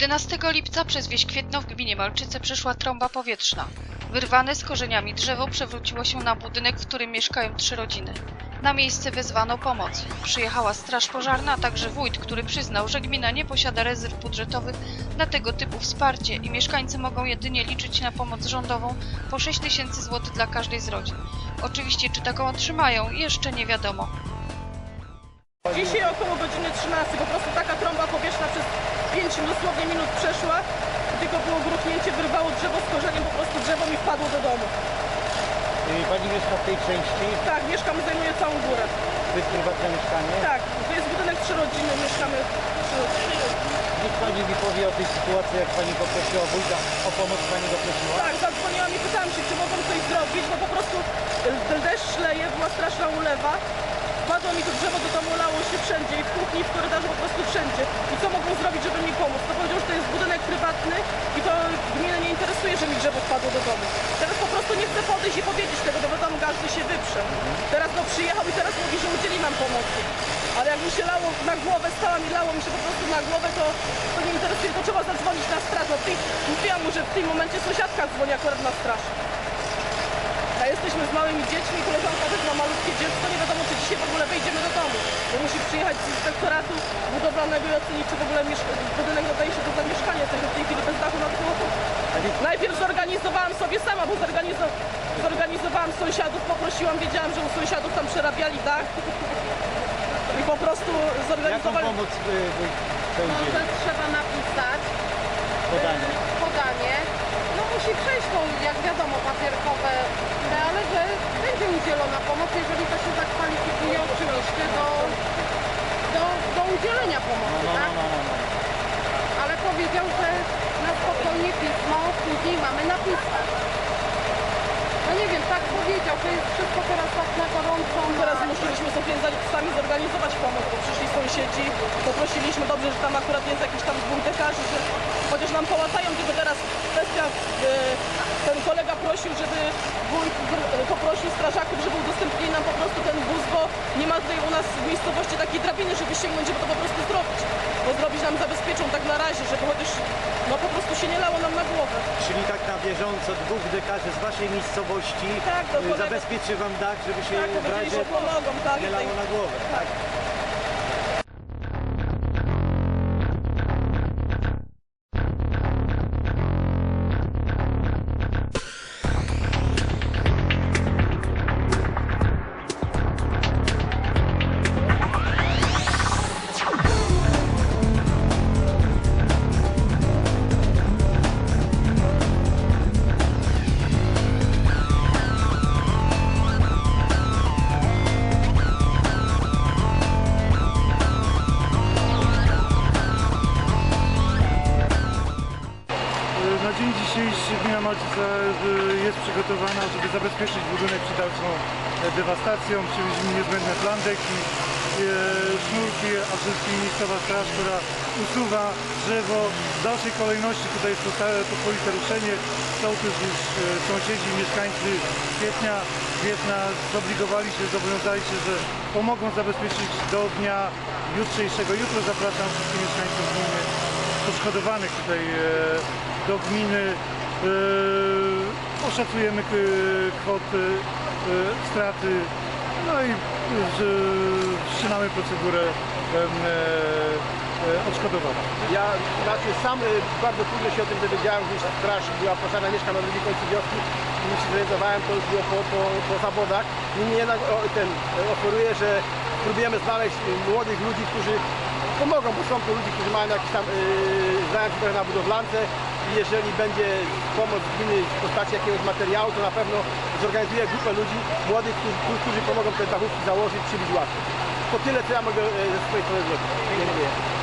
11 lipca przez wieś Kwietno w gminie Malczyce przeszła trąba powietrzna. Wyrwane z korzeniami drzewo przewróciło się na budynek, w którym mieszkają trzy rodziny. Na miejsce wezwano pomoc. Przyjechała straż pożarna, a także wójt, który przyznał, że gmina nie posiada rezerw budżetowych na tego typu wsparcie i mieszkańcy mogą jedynie liczyć na pomoc rządową po 6 tysięcy złotych dla każdej z rodzin. Oczywiście, czy taką otrzymają, jeszcze nie wiadomo. Dzisiaj około godziny 13 po prostu taka trąba powietrzna przez 5 dosłownie minut przeszła. Tylko było gruchnięcie, wyrwało drzewo z korzeniem, po prostu drzewo mi wpadło do domu. I pani mieszka w tej części, Tak, mieszkam, zajmuję całą górę. to jest prywatne mieszkanie. Tak, to jest budynek trzy rodziny, mieszkamy trzy. Niech pani mi powie o tej sytuacji, jak pani poprosiła wójta o pomoc, pani go prosiła. Tak, zadzwoniłam i pytałam się, czy mogą coś zrobić, bo po prostu y, deszcz leje, była straszna ulewa. Padło mi to drzewo do domu, lało się wszędzie i w kuchni, i w korytarzu, po prostu wszędzie. I co mogą zrobić, żeby mi pomóc? To powiedział, że to jest budynek prywatny i to gminę nie interesuje, że mi drzewo wpadło do domu. Teraz po prostu nie chcę podejść i powiedzieć tego, bo wiadomo, każdy się wyprze. Teraz no przyjechał i teraz mówi, że udzieli nam pomocy. Ale jak mi się lało na głowę, stała mi lało mi się po prostu na głowę, to, to nie interesuje, to trzeba zadzwonić na straż. No, tej, mówiłam mu, że w tym momencie sąsiadka dzwoni akurat na straż. A jesteśmy z małymi dziećmi, koleżanka też ma malutkie dziecko, nie wiadomo dzisiaj w ogóle wejdziemy do domu, bo musi przyjechać z inspektoratu budowlanego i ocenić, czy w ogóle budynek nadaje się do zamieszkania, jesteśmy w tej chwili bez dachu nad głową. Najpierw zorganizowałam sobie sama, bo zorganizo- zorganizowałam sąsiadów, poprosiłam, wiedziałam, że u sąsiadów tam przerabiali dach i po prostu Jaką zorganizowali... pomoc y, wójt chce No, trzeba napisać Podanie. podanie. No musi przejść tą, jak wiadomo, papierkowe, te, ale że będzie udzielona pomoc, jeżeli to się zakwalifikuje oczywiście do, do, do udzielenia No, pomocy, no, no, tak? no, no, no. Ale powiedział, że na pismo później mamy napisać. No nie wiem, tak powiedział, to jest wszystko teraz tak na gorąco. Teraz na- musieliśmy sobie sami zorganizować pomoc, bo przyszli sąsiedzi, poprosiliśmy, dobrze, że tam akurat jest jakiś tam dwóch dekarzy, że chociaż nam połatają, tylko teraz kwestia, e, ten kolega prosił, żeby wójt e, poprosił strażaków, żeby udostępnili nam po prostu ten wóz, bo nie ma tutaj u nas w miejscowości takiej drabiny, żeby sięgnąć, żeby to po prostu zrobić. Bo zrobić nam zabezpieczą tak na razie, żeby chociaż no po prostu się nie lało nam na głowę. Czyli tak na bieżąco dwóch dekarzy z waszej miejscowości Tak, to y, zabezpieczy wam dach, żeby się Tak, w razie pomogą, tak. nie tutaj- lało na głowę. Tak. Dzisiejszy gmina Malczyca y, jest przygotowana, żeby zabezpieczyć budynek przed dalszą e, dewastacją. Przywieźliśmy niezbędne plandeki, e, sznurki, a przede wszystkim miejscowa straż, która usuwa drzewo. W dalszej kolejności tutaj jest to pospolite ruszenie. Są też już e, sąsiedzi, mieszkańcy Kwietnia. Kwietna zobligowali się, zobowiązali się, że pomogą zabezpieczyć do dnia jutrzejszego. Jutro zapraszam wszystkich mieszkańców gminy poszkodowanych tutaj e, do gminy. E, Oszacujemy k- kwoty e, straty, no i wszczynamy procedurę e, e, odszkodowania. Ja znaczy sam bardzo późno się o tym dowiedziałem, gdyż straż była pożarna, mieszkam na drugim końcu wioski i się zorientowałem, to już było po, po, po zawodach. Niemniej jednak ten, oferuję, że próbujemy znaleźć młodych ludzi, którzy pomogą, bo są to ludzie, którzy mają jakiś tam, yy, na budowlance i jeżeli będzie pomoc gminy w postaci jakiegoś materiału, to na pewno zorganizuję grupę ludzi młodych, którzy, którzy pomogą te dachówki założyć, przybić łatwo. To tyle, co ja mogę y, ze swojej strony zrobić. Dziękuję.